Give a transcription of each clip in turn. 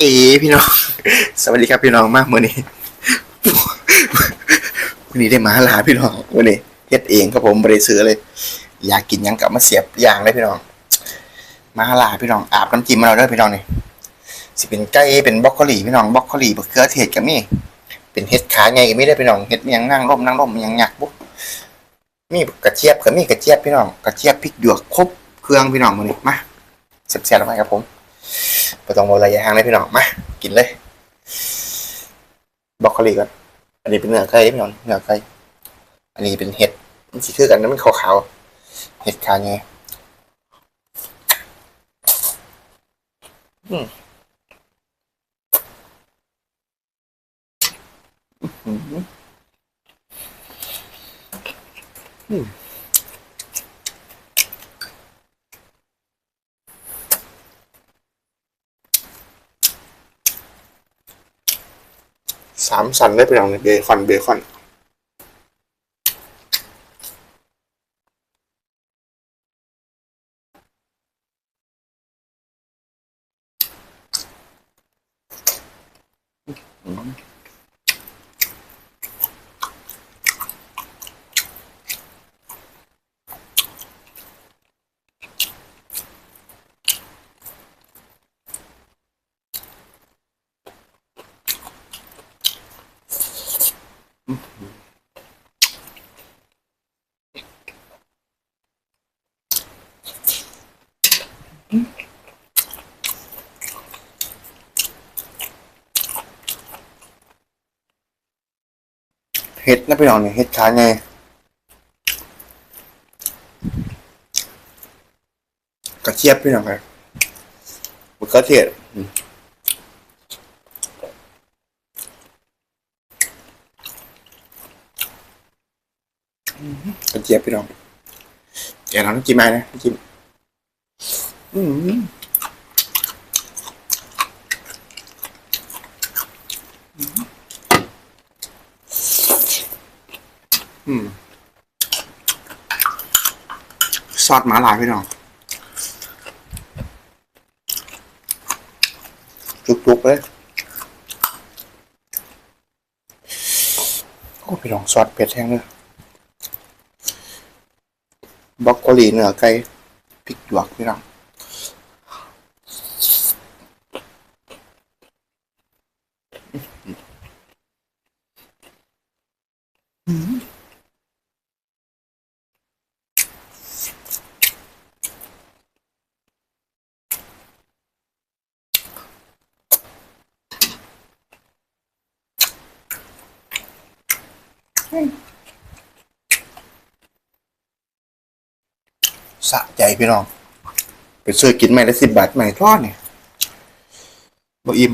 เอพี่น้อง สวัสดีครับพี่น้องมากมื่อนี้วันนี้ได้มาลาพี่น้องวันนี้เฮ็ดเองครับผมบริซื้อเลย อยากกินยังกลับมาเสียบยางเลยพี่น้อง มาลาพี่น้องอาบน้ำจิ้มมาเราด้อพี่น้องนี่สิเป็นไก่เป็นบรอกโคลีพี่น้องบรอกโคลีบะเขือเทศกับนี่เป็นเห็ดขาไงก็มีได้พี่น้องเห็ดยังนั่งร่มนั่งร่มยังหยักบุ๊มีกระเจี๊ยบกับมีกระเจี๊ยบพี่น้องกระเจี๊ยบพริกหยวกครบเครื่องพี่น้องมื้อนี้มาเสียบๆลงไปครับผม บ่ต้องเอาระยะห่างเลยพี่น้องมากินเลยบรอกคลีก่อนอันนี้เป็นเนื้อไก่พี่น้องเนื้อไก่อันนี้เป็นเห็ดมันสิคือกันนะมันขาวๆเห็ดขาวไงอืมอืมอืม สามสันได้ไปลองเบคอนเบคอน เห็ดนะไปลองเนี่ยเห็ดขาไงกระเทียบพี่น้องครับมะเขือเทศอืมกระเจี๊ยบพี่น้องแกน้ำจิ้มไหมนะน้ำจิ้มอืม อืมซอสหมาลายพี่น้องจุกๆเลยโอ้พี่น้องซอสเผ็ดแห้งเลยบรอกโคลีเนื้อไก่พริกหยวกพี่น้อง สะใจพี่น้อง ไปซื้อกินไม่ได้สิบบาทไม่ทอดเนี่ยบ่อิ่ม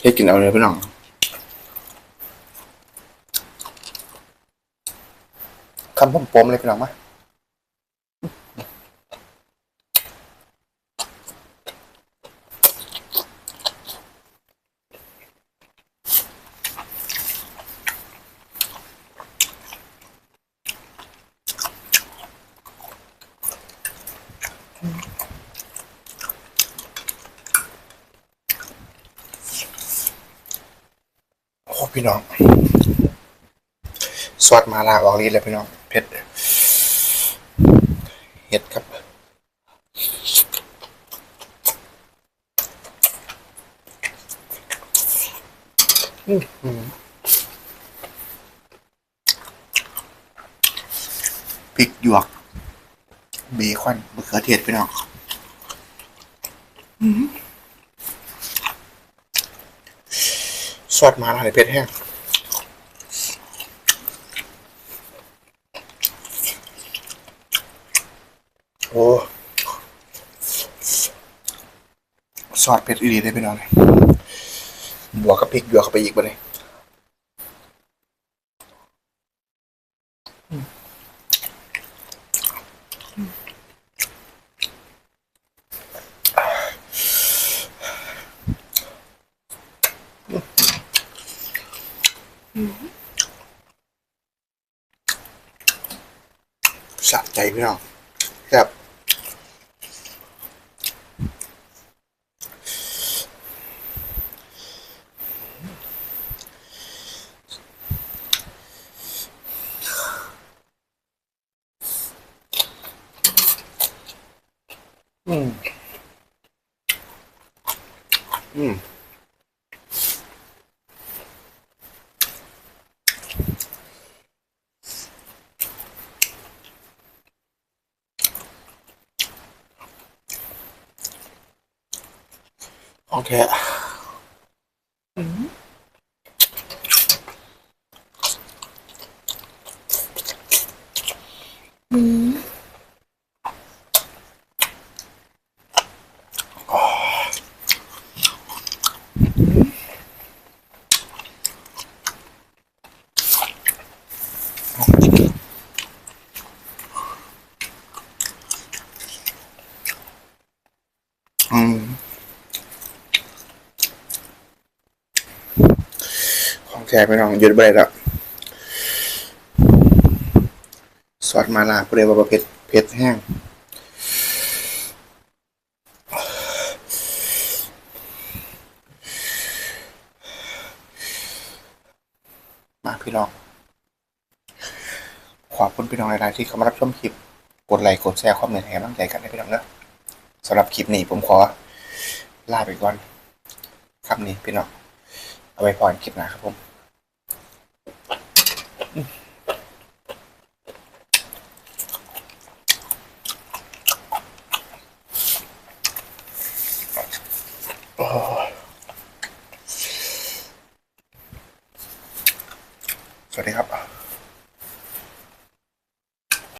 เฮ็ดกินเอาเลยพี่น้องคำผมๆเลยพี่น้องมา โอ้พี่น้องสวัสดมาลาออกฤทธิ์เลยพี่น้อง เผ็ด เห็ดครับอื้อหือพริกหยวก เบคอนมะเขือเทศพี่น้องอื้อหือสวัสดมาลาในเผ็ดแห้งโอ้ซอสเผ็ดอีหลีได้ไปนอนเลยบวกกับพริกหยวกเข้าไปอีกบ่เลย พี่น้องครับอืมอืม ค แท้ไปน้องหยุดไปเลยแล้วซอสมาลาเปรียวว่าเผ็ดเผ็ดแห้งมาพี่น้อง ขอบคุณพี่น้องหลายๆที่เข้ามารับชมคลิป กดไลค์ กดแชร์ความเหนื่อยแห่งกำลังใจกันให้พี่น้องเนอะสำหรับคลิปนี้ผมขอลาไปก่อน ครับนี้พี่น้อง เอาไว้พอนคลิปหน้าครับผม โอ้ย